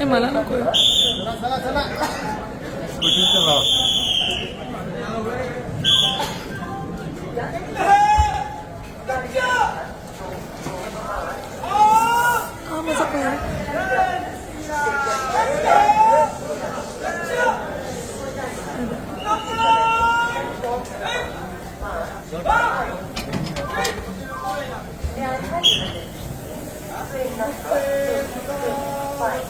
हे मला नको Bye.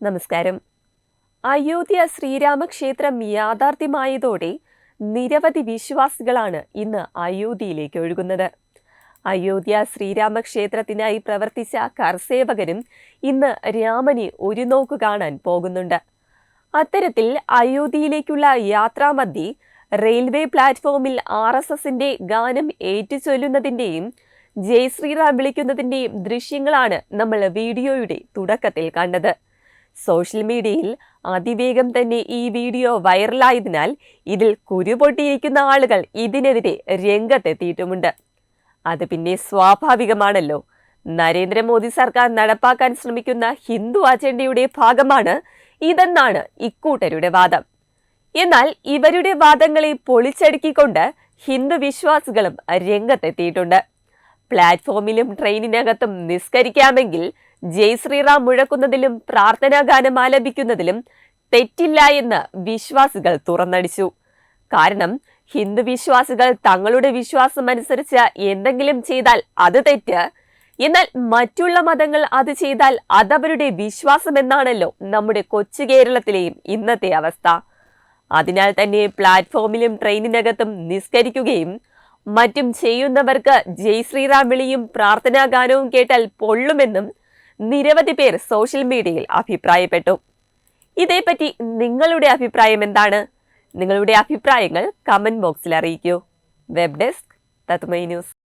നമസ്കാരം. അയോധ്യ ശ്രീരാമക്ഷേത്രം യാഥാർത്ഥ്യമായതോടെ നിരവധി വിശ്വാസികളാണ് ഇന്ന് അയോധ്യയിലേക്ക് ഒഴുകുന്നത്. അയോധ്യ ശ്രീരാമക്ഷേത്രത്തിനായി പ്രവർത്തിച്ച കർസേവകരും ഇന്ന് രാമനെ ഒരു നോക്ക് കാണാൻ പോകുന്നുണ്ട്. അത്തരത്തിൽ അയോധ്യയിലേക്കുള്ള യാത്രാമധ്യേ റെയിൽവേ പ്ലാറ്റ്ഫോമിൽ ആർ എസ് എസിന്റെ ഗാനം ഏറ്റുചൊല്ലുന്നതിന്റെയും ജയ് ശ്രീറാം വിളിക്കുന്നതിന്റെയും ദൃശ്യങ്ങളാണ് നമ്മൾ വീഡിയോയുടെ തുടക്കത്തിൽ കണ്ടത്. സോഷ്യൽ മീഡിയയിൽ അതിവേഗം തന്നെ ഈ വീഡിയോ വൈറലായതിനാൽ ഇതിൽ കുരുപൊട്ടിയിരിക്കുന്ന ആളുകൾ ഇതിനെതിരെ രംഗത്തെത്തിയിട്ടുമുണ്ട്. അത് പിന്നെ സ്വാഭാവികമാണല്ലോ. നരേന്ദ്രമോദി സർക്കാർ നടപ്പാക്കാൻ ശ്രമിക്കുന്ന ഹിന്ദു അജണ്ടയുടെ ഭാഗമാണ് ഇതെന്നാണ് ഇക്കൂട്ടരുടെ വാദം. എന്നാൽ ഇവരുടെ വാദങ്ങളെ പൊളിച്ചടുക്കിക്കൊണ്ട് ഹിന്ദു വിശ്വാസികളും രംഗത്തെത്തിയിട്ടുണ്ട്. പ്ലാറ്റ്ഫോമിലും ട്രെയിനിനകത്തും നിസ്കരിക്കാമെങ്കിൽ ജയ് ശ്രീറാം മുഴക്കുന്നതിലും പ്രാർത്ഥനാ ഗാനം ആലപിക്കുന്നതിലും തെറ്റില്ല എന്ന് വിശ്വാസികൾ തുറന്നടിച്ചു. കാരണം ഹിന്ദു വിശ്വാസികൾ തങ്ങളുടെ വിശ്വാസം അനുസരിച്ച് എന്തെങ്കിലും ചെയ്താൽ അത് തെറ്റ്. എന്നാൽ മറ്റുള്ള മതങ്ങൾ അത് ചെയ്താൽ അതവരുടെ വിശ്വാസം എന്നാണല്ലോ നമ്മുടെ കൊച്ചു കേരളത്തിലെയും ഇന്നത്തെ അവസ്ഥ. അതിനാൽ തന്നെ പ്ലാറ്റ്ഫോമിലും ട്രെയിനിനകത്തും നിസ്കരിക്കുകയും മറ്റും ചെയ്യുന്നവർക്ക് ജയ് ശ്രീറാം വിളിയും പ്രാർത്ഥനാ ഗാനവും കേട്ടാൽ പൊള്ളുമെന്നും നിരവധി പേർ സോഷ്യൽ മീഡിയയിൽ അഭിപ്രായപ്പെട്ടു. ഇതേപ്പറ്റി നിങ്ങളുടെ അഭിപ്രായം എന്താണ്? നിങ്ങളുടെ അഭിപ്രായങ്ങൾ കമന്റ് ബോക്സിൽ അറിയിക്കൂ. വെബ് ഡെസ്ക് തത്മൈ ന്യൂസ്.